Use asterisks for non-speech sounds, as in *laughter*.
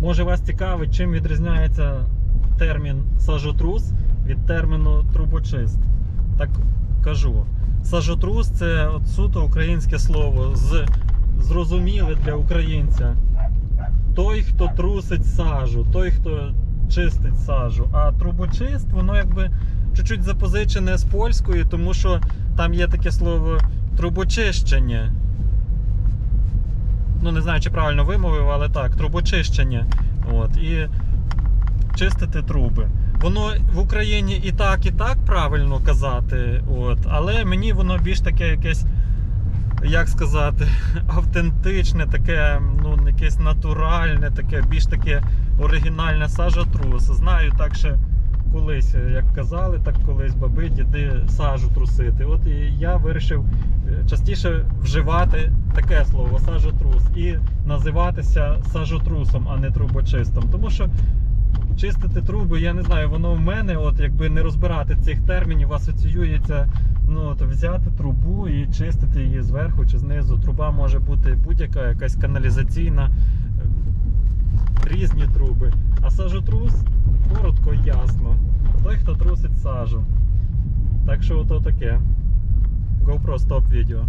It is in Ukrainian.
Може вас цікавить, чим відрізняється термін сажотрус від терміну трубочист. Так кажу. Сажотрус це от суто українське слово з зрозуміле для українця. Той, хто трусить сажу, той, хто чистить сажу. А трубочист, воно якби чуть-чуть запозичене з польської, тому що там є таке слово трубочищення. Знаю, чи правильно вимовив, але так, трубочищення. От, і чистити труби. Воно в Україні і так, і так правильно казати, от, але мені воно більш таке якесь, як сказати, *laughs* автентичне, таке, ну, якесь натуральне, таке, більш таке оригінальне сажотрус. Знаю так, що колись, як казали, так колись баби, діди сажу трусити. От і я вирішив е, частіше вживати таке слово сажотрус і називатися сажотрусом, а не трубочистом. Тому що чистити труби, я не знаю, воно в мене, от якби не розбирати цих термінів, асоціюється ну, от, взяти трубу і чистити її зверху чи знизу. Труба може бути будь-яка, якась каналізаційна, е, різні труби. А сажотрус коротко і ясно. Той, хто трусить сажу. Так що ото таке. GoPro стоп відео.